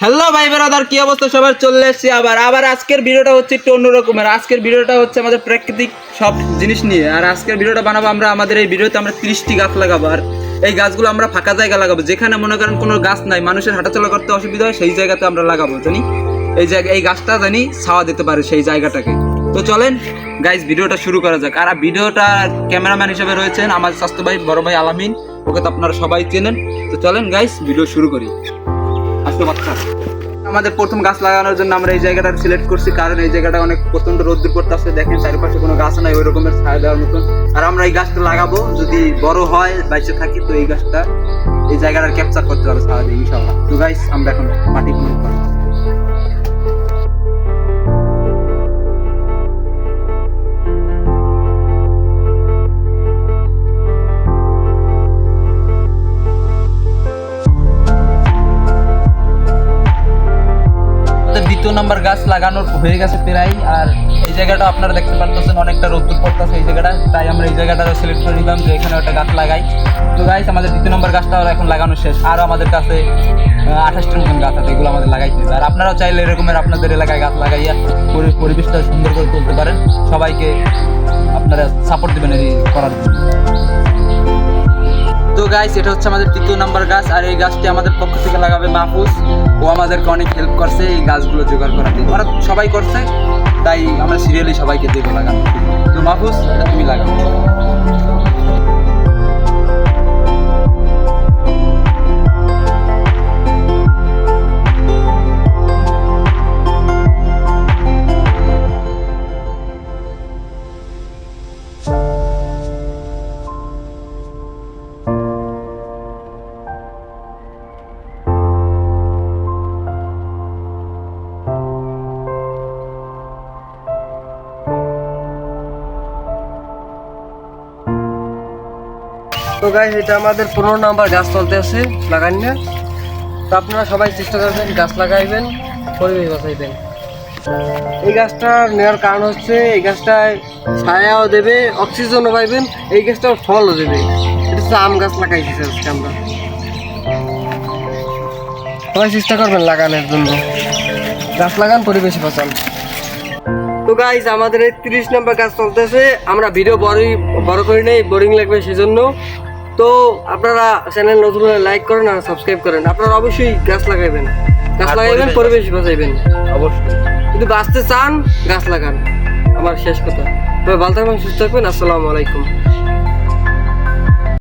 Hello ভাই brother, কি অবস্থা? সবার চলে এসেছি আবার। আবার আজকের ভিডিওটা হচ্ছে একটু অন্যরকমের আজকের ভিডিওটা হচ্ছে আমাদের প্রাকৃতিক সব জিনিস নিয়ে। আর আজকের ভিডিওটা বানাবো আমরা, আমাদের এই ভিডিওতে আমরা তিরিশটি গাছ লাগাবো। আর এই গাছগুলো আমরা ফাঁকা জায়গা লাগাবো। যেখানে মনে করেন কোনো গাছ নাই, মানুষের হাঁটাচলা করতে অসুবিধা হয়, সেই জায়গাতে আমরা লাগাবো, জানি? এই জায়গা এই গাছটা জানি ছাওয়া দিতে পারে সেই জায়গাটাকে। তো চলেন গাইজ ভিডিওটা শুরু করা যাক। আর ভিডিওটা ক্যামেরাম্যান হিসেবে রয়েছেন আমার স্বাস্থ্য ভাই বড় ভাই আলামিন। ওকে তো আপনারা সবাই চেনেন। তো চলেন গাইজ ভিডিও শুরু করি। আসতে বাচ্চা আমাদের প্রথম গাছ লাগানোর জন্য আমরা এই জায়গাটা সিলেক্ট করছি, কারণ এই জায়গাটা অনেক প্রচণ্ড রোদ্দুর পড়তে আসছে দেখেন চারিপাশে কোনো গাছ নাই ওই রকমের ছায়া দেওয়ার মতন। আর আমরা এই গাছটা লাগাবো, যদি বড় হয় বাইসে থাকি, তো এই গাছটা এই জায়গাটা ক্যাপচার করতে পারব সারা দিন ইনশাল্লাহ তো গাইস আমরা এখন মাটি নাম্বার গাছ লাগানোর হয়ে গেছে প্রায়, আর এই জায়গাটা আপনারা দেখতে পারতেছেন, অনেকটা রোদ্দুর পড়তেছে এই জায়গাটা। তাই আমরা এই জায়গাটা সিলেক্ট করে নিলাম যে এখানে একটা গাছ লাগাই। তো গাইস আমাদের দ্বিতীয় নম্বর গাছটা এখন লাগানো শেষ। আর আমাদের কাছে আঠাশটির মতন গাছ আছে, এগুলো আমাদের লাগাইতে আর আপনারাও চাইলে এরকমের আপনাদের এলাকায় গাছ লাগাইয়া পরি- পরিবেশটা সুন্দর করে তুলতে পারেন। সবাইকে আপনারা সাপোর্ট দেবেন এই করার জন্য। গাইস এটা হচ্ছে আমাদের তৃতীয় নম্বর গাছ, আর এই গাছটি আমাদের পক্ষ থেকে লাগাবে মাহফুজ। ও আমাদেরকে অনেক হেল্প করছে এই গাছগুলো জোগাড় করাতে। ওরা সবাই করছে, তাই আমরা সিরিয়ালি সবাইকে দেবো লাগানো। তো মাহফুজ, এটা তুমি লাগাও। তো গাছ এটা আমাদের পনেরো নাম্বার গাছ চলতে আছে, লাগান না। তো আপনারা সবাই চেষ্টা করবেন গাছ লাগাইবেন, পরিবেশ বাঁচাইবেন। এই গাছটা নেওয়ার কারণ হচ্ছে, এই গাছটায় ছায়াও দেবে, অক্সিজেনও পাইবেন, এই গাছটা ফলও দেবে। এটা হচ্ছে আম গাছ লাগাইছি আজকে আমরা। সবাই চেষ্টা করবেন লাগানোর জন্য। গাছ লাগান, পরিবেশ বাঁচান। তো গাইজ আমাদের এই তিরিশ নম্বর কাজ চলতেছে। আমরা ভিডিও বড়ই বড় করি নেই বোরিং লাগবে সেজন্য। তো আপনারা চ্যানেল নতুন হলে লাইক করেন আর সাবস্ক্রাইব করেন। আপনারা অবশ্যই গাছ লাগাইবেন। গাছ লাগাইবেন পরিবেশ বাঁচাইবেন। অবশ্যই। যদি বাঁচতে চান গাছ লাগান। আমার শেষ কথা। তবে ভালো থাকবেন সুস্থ থাকবেন। আসসালামু আলাইকুম।